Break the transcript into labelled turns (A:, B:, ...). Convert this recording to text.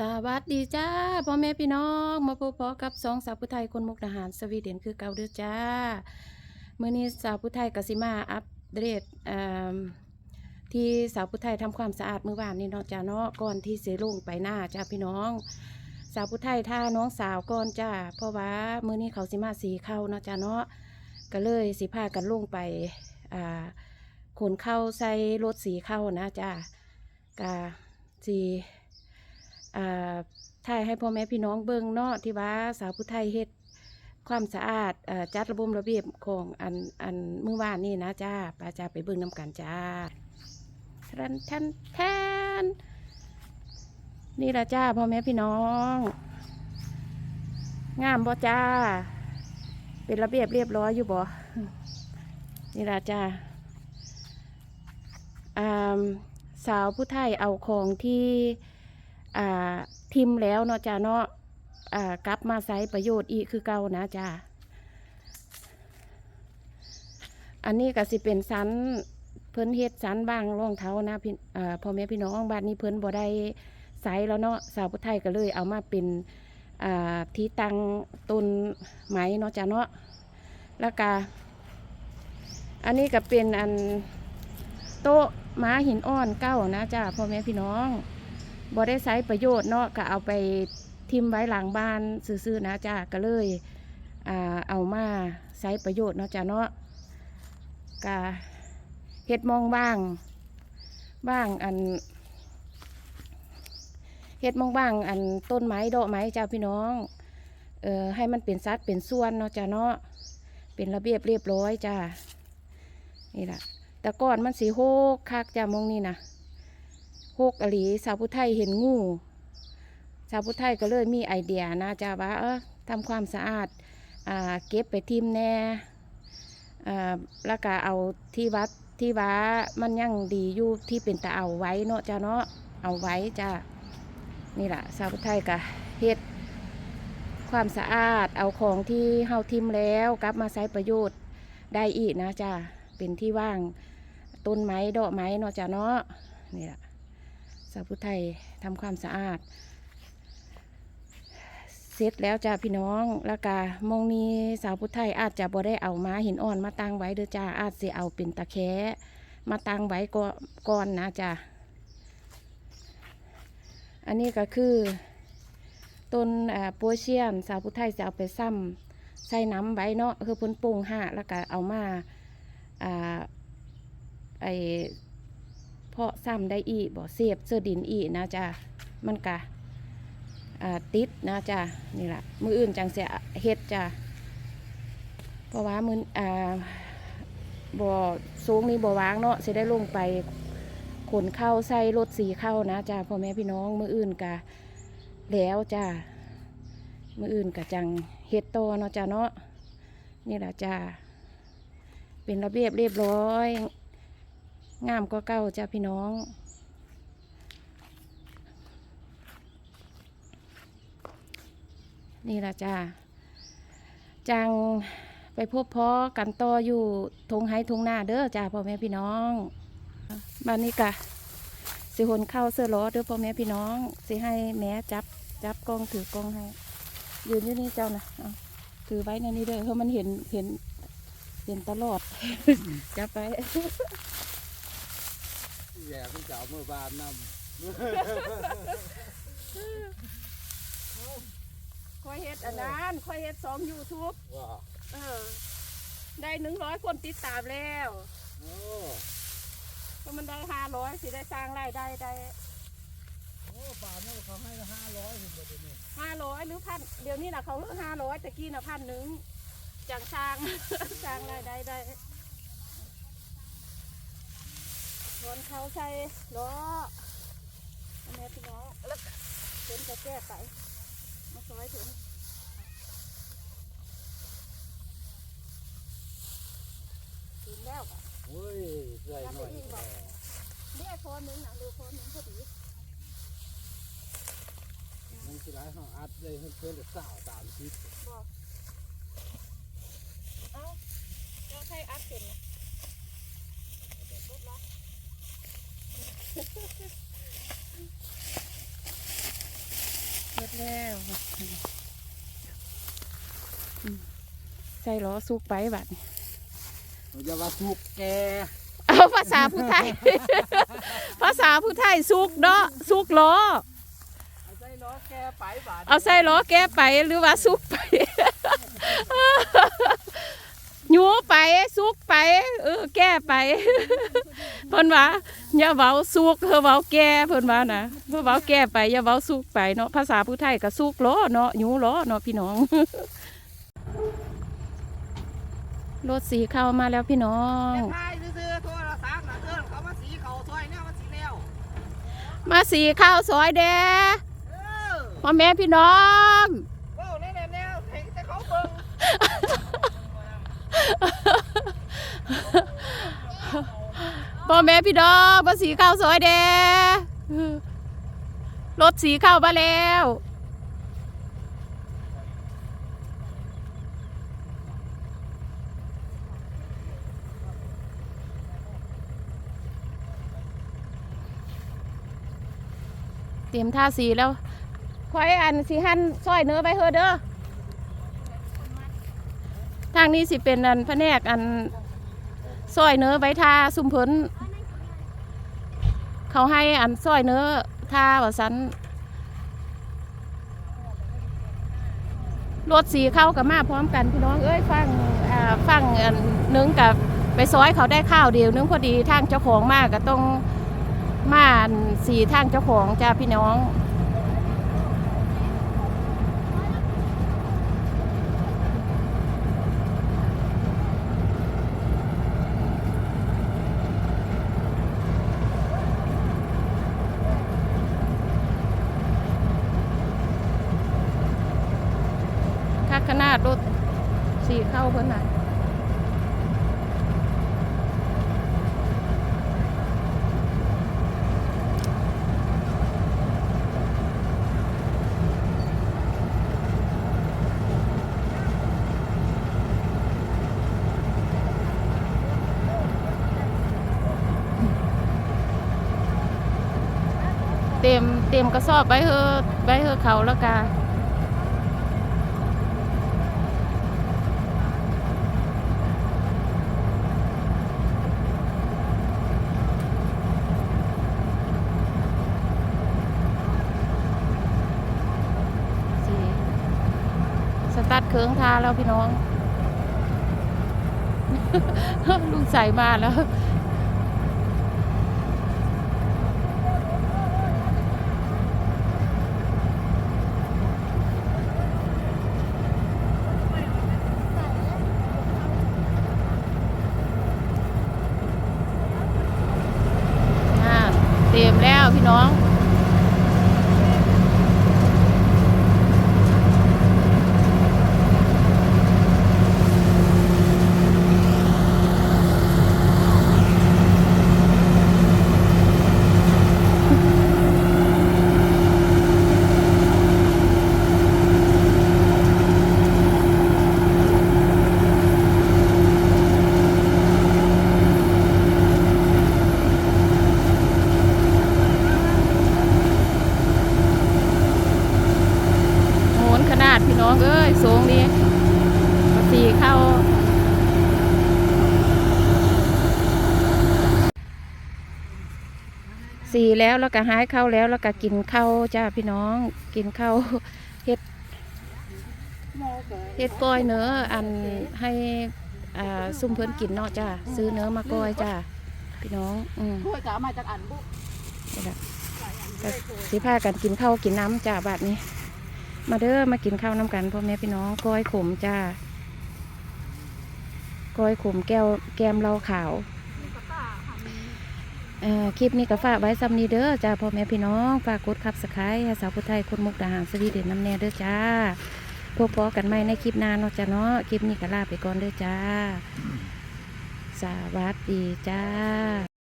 A: สวัสดีจ้าพ่อแม่พี่น้องมาพบพอกับสองสาวผู้ไทยคนมุกดาหารสวีเดนคือเกาเด้อจ้าเมื่อนี้สาวผู้ไทยกสิมาอัปเดตที่สาวผู้ไทยทำความสะอาดเมื่อวานนี้เนาะจ้าเนาะก่อนที่เสลงไปหน้าจ้าพี่น้อง สาวผู้ไทยท่าน้องสาวก่อนจ้าเพราะว่าเมื่อนี้เขาสิมาสีเข้าเนาะจ้าเนาะก็เลยสิพากันลงไปขนเข้าใส่รถสีเข้านะจ้ากาสี ถ่ายให้พ่อแม่พี่น้องเบิ่งเนาะที่ว่าสาวผู้ไทยเฮ็ดความสะอาดอจัดระบบระเบียบของอันอันเมื่อวานนี่นะจ้าป้าจ้าไปเบิ่งน้ำกันจ้าทันทันแทนนี่ละจ้าพ่อแม่พี่น้อง งามบ่จ้า เป็นระเบียบเรียบร้อยอยู่บ่นี่ละจ้าสาวผู้ไทยเอาของที่ ทิมแล้วเนาะจ้าเนาะกลับมาใช้ประโยชน์อีกคือเก่านะจ้าอันนี้ก็สิเป็นสันเพิ่นเฮ็ดสันบางรองเท้านะพี่อ่าพ่อแม่พี่น้องบ้านนี้เพิ่นบ่ได้ใส่แล้วเนาะสาวพุทธไทยก็เลยเอามาเป็นที่ตั้งต้นไหมเนาะจ้าเนาะแล้วก็อันนี้ก็เป็นอันโต๊ะม้าหินอ่อนเก้านะจ้าพ่อแม่พี่น้อง บ่ได้ใช้ประโยชน์เนาะก็เอาไปทิมไว้หลังบ้านซื่อๆนะจ้าก็เลยอเอามาใช้ประโยชน์เนาะจ้าเนาะกะเฮ็ดมองบ้าง บ้างอันเฮ็ดมองบ้างอันต้นไม้ดอกไม้จ้าพี่น้องเอ่อให้มันเป็นสัดเป็นส่วนเนาะจ้าเนาะเป็นระเบียบเรียบร้อยจ้านี่แหละแต่ก่อนมันสีโฮกคักจ้ามองนี่นะ โฮกอลีสาวผู้ไทยเห็นงู สาวผู้ไทยก็เลยมีไอเดียนะจ้าว่าเออทำความสะอาดอ่าเก็บไปทิมแน่อ่าแล้วก็เอาที่วัดที่ว้ามันยังดีอยู่ที่เป็นตาเอาไว้เนาะจ้าเนาะเอาไว้จ้านี่แหละสาวผู้ไทยก็เฮ็ดความสะอาดเอาของที่เฮาทิมแล้วกลับมาใช้ประโยชน์ได้อีกนะจ้าเป็นที่ว่างต้นไม้ดอกไม้เนาะจ้าเนาะนี่แหละ สาวผู้ไทยทำความสะอาด เสร็จแล้วจ้าพี่น้องแล้วก็มองนี้สาวผู้ไทยอาจจะบ่ได้เอาม้าหินอ่อนมาตั้งไว้เด้อจ้าอาจจะเอาเป็นตะแคมาตั้งไว้ก่อนนะจ้าอันนี้ก็คือต้นอ่าโปวเชียน สาวผู้ไทยจะเอาไปซ้ำใส่น้ำไว้เนาะคือพ้นปรุงห่าแล้วก็เอามาอ่าไอ เพาะซ้ำได้อีกบ่เสียบเสื้อดินอีกนะจ้ะมันกะติดนะจ้ะนี่แหละมืออื่นจังเสียเฮ็ดจ้ะเพราะว่ามืออ่าบ่สูงนี่บ่วางเนาะสิได้ลงไปขนเข้าใส่รถสีเข้านะจ้ะพ่อแม่พี่น้องมืออื่นกะแล้วจ้ะมืออื่นกะจังเฮ็ดโตเนาะจ้ะเนาะนี่แหละจ้ะเป็นระเบียบเรียบร้อย งามก็เก้าจ้าพี่น้อง นี่ละจ้าจังไปพบพ่อกันต่ออยู่ทงไห้ทงหน้าเด้อจ้าพ่อแม่พี่น้องบ้านนี้กะสิหนเข้าเสื้อล้อเด้อพ่อแม่พี่น้อง สิให้แม่จับจับกล้องถือกล้องให้ยืนอยู่นี่เจ้านะถือไว้ในนี้เด้อเพราะมันเห็นเห็นเห็นตลอดจับไป
B: แย่เป็นเจ้าเมื่อบานน
A: ค่อยเฮ็ดอันนั้นค่อยเฮ็ดสองยูทูบำ
B: ว่า
A: เออ ได้หนึ่งร้อยคนติดตามแล้ว
B: โอ้
A: ก็มันได้ห้าร้อยสิได้สร้างรายได้ได้
B: โอ้ป่าโม่เขาให้ห้าร้อยถึงเดี๋ยวนี้
A: ห้าร้อยหรือพันเดี๋ยวนี้นะเขาห้าร้อยตะกี้นะพันหนึ่งจังสร้างสร้างรายได้ได้ คนเขาใช้ล้อแม่พี่น้องแล้วก็เพิ่นจะแก้ไปมาซอยถึงถึงแล้วอะ
B: โอ้ยใส่หน่อย
A: เรียกคนหนึ่งนะเร็วคนหนึ่งพอดี
B: มันสิได้ห้องอัดเลยให้เพื่อนสาวตามคิด
A: บอกเอ้าเราใช้อัดเป็นนะรถละ แล้วอืมใส่ล้อสุกไปบัดนี้
B: อย่าว่าสุกแก
A: เอาภาษาผู้ไทย ภาษาผู้ไทยสุกเนาะสุกล้อ
B: เอาใส่ล้อแกไปบาด
A: เอาใส่ล้อแก้ไปหรือว่าสุกไป หยูไปสุกไป เออ แก้ไป เพิ่นว่าอย่าเว้าสุกเธอเว้าแก้เพิ่นว่านะเพิ่นเว้าแก้ไปอย่าเว้าสุกไปเนาะภาษาผู้ไทยก็สุกล้อเนาะหยูล้อเนาะพี่น้องรถสีเข้ามาแล้วพี่น้อง
B: พายซื้อๆโทรศัพท์น่ะเตือนเขามาสีเขาซอยเนี่ยมันสีแล้ว
A: มาสีข้าวซอยแด
B: เออ
A: พ่อแม่พี่น้อง
B: เว้าแน่ๆแนวเห็นแต่เขาเบิ่ง
A: พ่อแม่พี่น้องมาสีข้าวซอยแดรถสีเข้ามาแล้วเตรียมท่าสีแล้วคอยอันสีหันซอยเนื้อไปเฮอเด้อทางนี้สิเป็นอันพระแนกอัน ซอยเนื้อใบทาซุ่มเพิ่นเขาให้อันซอยเนื้อทาว่าสันรถสีเข้ากับมาพร้อมกันพี่น้องเอ้ยฟังฟังอันนึงกับไปซอยเขาได้ข้าวเดียวนึงพอดีทางเจ้าของมากก็ต้องมานสีทางเจ้าของจ้าพี่น้อง ขนาดรถสีเข้าเพิ่นน่ะเต็มเต็มกระสอบไว้เฮอไว้เฮอเขาแล้วกา สีสตาร์ท เครื่งทาแล้วพี่น้อง ลุงใส่มาแล้วอ่าเตรียมแล้วพี่น้อง พี่น้องเอ้ยสูงดีสีเข้า สีแล้วแล้วก็หายเข้าแล้วแล้วก็กินข้าวจ้าพี่น้องกินข้าวเฮ็ดเฮ็ดก้อยเนื้ออันให้อ่าซุ่มเพิ่นกินเนาะจ้าซื้อเนื้อมาก้อยจ้าพี่น้องอืม
B: ถ้วยจะเอามาจากอันบุ
A: นี่แหละก็สิพากันกินข้าวกินน้ำจ้าบาดนี้ มาเด้อมากินข้าวน้ำกันพ่อแม่พี่น้องก้อยขมจ้าก้อยขมแก้วแก้มเหลาขาวเอ่อคลิปนี้ก็ฝากไว้ซ้ำนี้เด้อจ้าพ่อแม่พี่น้องฝากกดคับสไครต์สาวพุทธไทยคนมุกดาหารสวีเดนน้ำแน่เด้อจ้าพบพอกันใหม่ในคลิปหน้าเนาะจ้าเนาะคลิปนี้ก็ลาไปก่อนเด้อจ้า สวัสดีจ้า